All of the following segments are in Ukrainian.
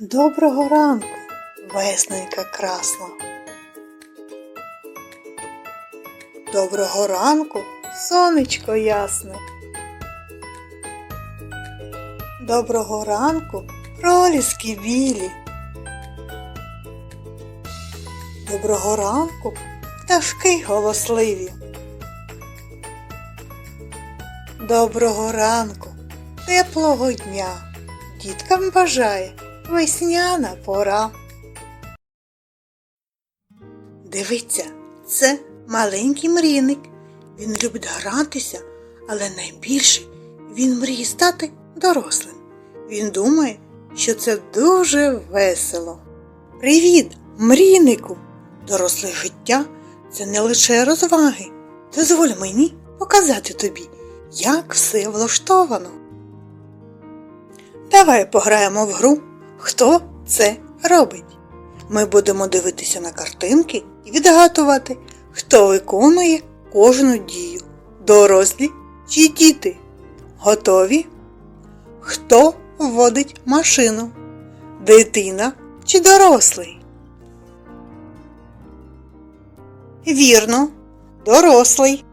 Доброго ранку, весненька красна. Доброго ранку, сонечко ясне. Доброго ранку, проліски білі. Доброго ранку, пташки голосливі. Доброго ранку, теплого дня. Діткам бажає весняна пора. Дивіться, це маленький мрійник. Він любить гратися, але найбільше він мріє стати дорослим. Він думає, що це дуже весело. Привіт, мрійнику! Доросле життя це не лише розваги. Дозволь мені показати тобі, як все влаштовано. Давай пограємо в гру, хто це робить. Ми будемо дивитися на картинки і відгадувати, хто виконує кожну дію. Дорослі чи діти. Готові? Хто водить машину? Дитина чи дорослий? Вірно, дорослий.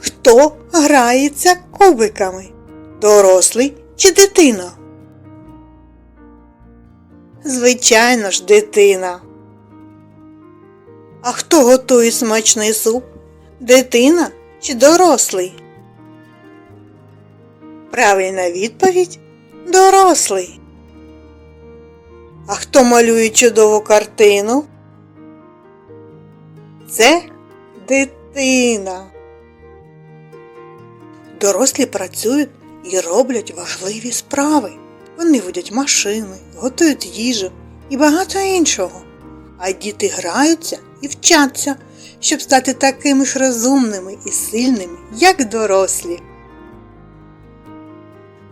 Хто грається кубиками? Дорослий чи дитина? Звичайно ж, дитина. А хто готує смачний суп? Дитина чи дорослий? Правильна відповідь дорослий. А хто малює чудову картину? Це дитина. Дорослі працюють і роблять важливі справи. Вони водять машини, готують їжу і багато іншого. А діти граються і вчаться, щоб стати такими ж розумними і сильними, як дорослі.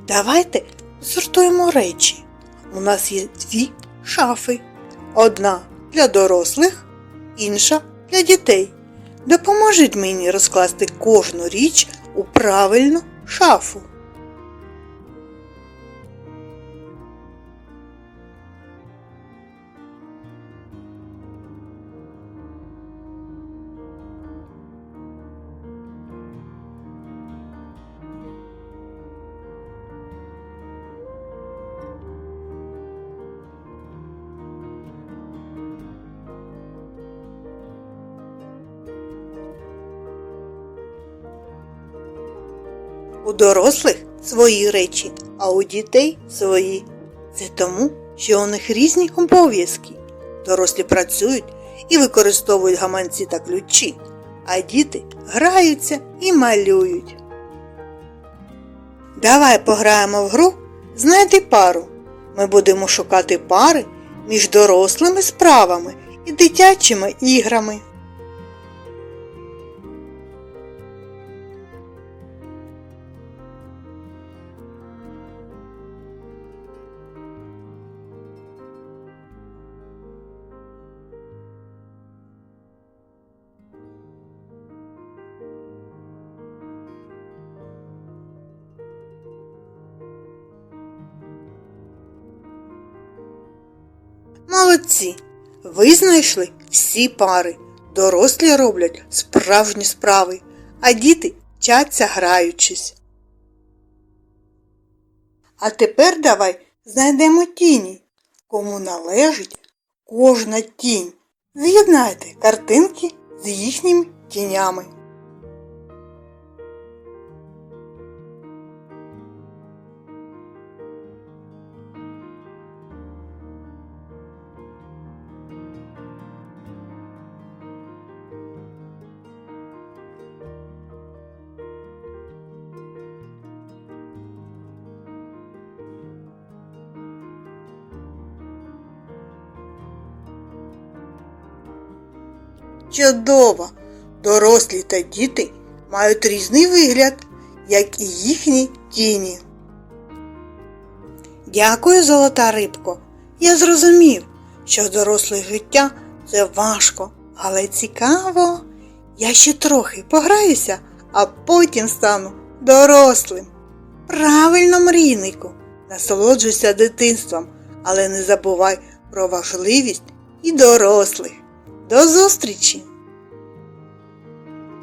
Давайте сортуємо речі. У нас є дві шафи. Одна для дорослих, інша для дітей. Допоможіть мені розкласти кожну річ у правильну шафу. У дорослих свої речі, а у дітей свої. Це тому, що у них різні обов'язки. Дорослі працюють і використовують гаманці та ключі, а діти граються і малюють. Давай пограємо в гру Знайди пару. Ми будемо шукати пари між дорослими справами і дитячими іграми. Молодці! Ви знайшли всі пари. Дорослі роблять справжні справи, а діти вчаться граючись. А тепер давай знайдемо тіні, кому належить кожна тінь. З'єднайте картинки з їхніми тінями. Чудово! Дорослі та діти мають різний вигляд, як і їхні тіні. Дякую, золота рибко. Я зрозумів, що доросле життя це важко, але цікаво. Я ще трохи пограюся, а потім стану дорослим. Правильно, мрійнику, Насолоджуйся дитинством, але не забувай про важливість і дорослих. До зустрічі!